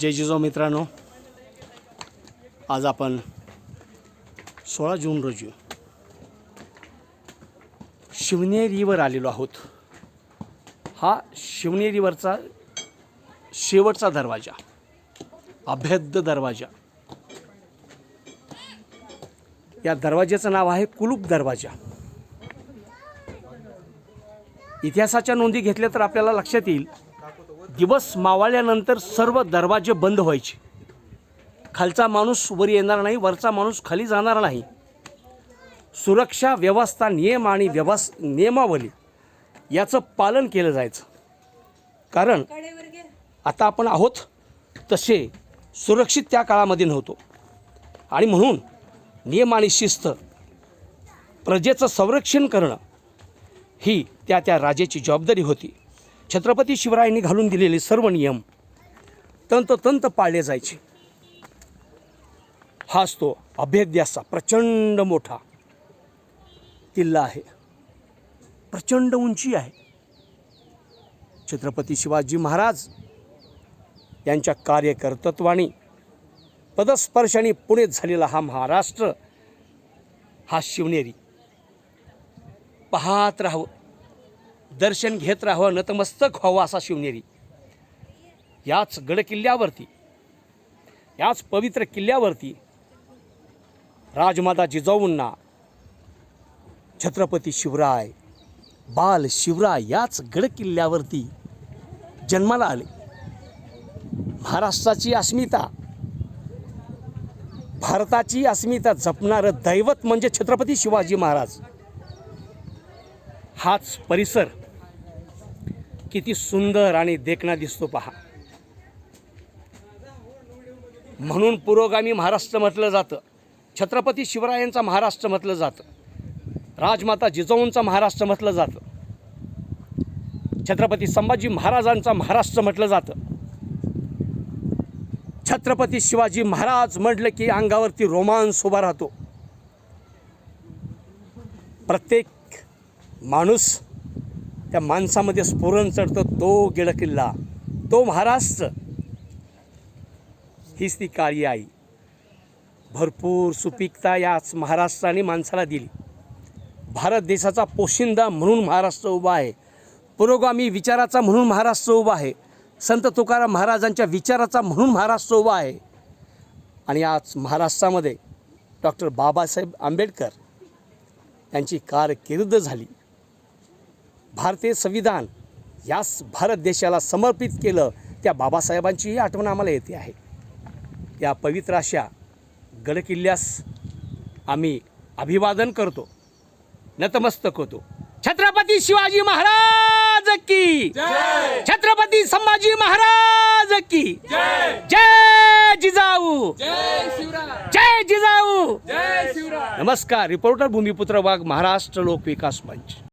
जय जिजाऊ मित्रांनो. आज आपण सोळा जून रोजी शिवनेरीवर आलेलो आहोत. हा शिवनेरीवरचा शेवटचा दरवाजा अभेद्य दरवाजा. या दरवाज्याचं नाव आहे कुलूप दरवाजा. इतिहासाच्या नोंदी घेतल्या तर आपल्याला लक्षात येईल. दिवस मावळल्यानंतर सर्व दरवाजे बंद व्हायचे. खालचा माणूस वर येणार नाही वरचा माणूस खाली जाणार नाही. सुरक्षा व्यवस्था नियम आणि व्यवस् नियमावली याचं पालन केलं जायचं. कारण आता आपण आहोत तसे सुरक्षित त्या काळामध्ये नव्हतो. आणि म्हणून नियम आणि शिस्त प्रजेचं संरक्षण करणं ही त्या त्या राजेची जबाबदारी होती. छत्रपती शिवरायांनी घालून दिलेले सर्व नियम तंततंत पाळले जायचे. हाच तो अभेद्याचा प्रचंड मोठा किल्ला आहे. प्रचंड उंची आहे. छत्रपती शिवाजी महाराज यांच्या कार्यकर्तृत्वाने पदस्पर्शाने पुणेत झालेला हा महाराष्ट्र हा शिवनेरी. पाहत राहावं. दर्शन घेत राहावं नतमस्तक व्हावं असा शिवनेरी. याच गडकिल्ल्यावरती याच पवित्र किल्ल्यावरती राजमाता जिजाऊंना छत्रपती शिवराय बाल शिवराय याच गडकिल्ल्यावरती जन्माला आले. महाराष्ट्राची अस्मिता भारताची अस्मिता जपणारं दैवत म्हणजे छत्रपती शिवाजी महाराज. हाच परिसर किती सुंदर आणि देखणा दिसतो पहा. म्हणून पुरोगामी महाराष्ट्र म्हटलं जातं. छत्रपती शिवरायांचा महाराष्ट्र म्हटलं जातं. राजमाता जिजाऊंचा महाराष्ट्र म्हटलं जातं. छत्रपती संभाजी महाराजांचा महाराष्ट्र म्हटलं जातं. छत्रपती शिवाजी महाराज म्हटलं की अंगावरती रोमांस उभा राहतो. प्रत्येक माणूस त्या माणसामध्ये स्फुरण चढतो तो गेड किल्ला. तो महाराष्ट्र. हीच ती काळी आई. भरपूर सुपीकता याच महाराष्ट्राने माणसाला दिली. भारत देशाचा पोशिंदा म्हणून महाराष्ट्र उभा आहे. पुरोगामी विचाराचा म्हणून महाराष्ट्र उभा आहे. संत तुकाराम महाराजांच्या विचाराचा म्हणून महाराष्ट्र उभा आहे. आणि आज महाराष्ट्रामध्ये डॉक्टर बाबासाहेब आंबेडकर यांची कारकीर्द झाली. भारतीय संविधान याच भारत देशाला समर्पित केलं त्या बाबासाहेबांचीही आठवण आम्हाला येते आहे. या पवित्र अशा गडकिल्ल्यास आम्ही अभिवादन करतो नतमस्तक होतो. छत्रपती शिवाजी महाराज की! छत्रपती संभाजी महाराज की! जय! जिजाऊ! जय जिजाऊ! नमस्कार रिपोर्टर भूमिपुत्र वाघ महाराष्ट्र लोक विकास मंच.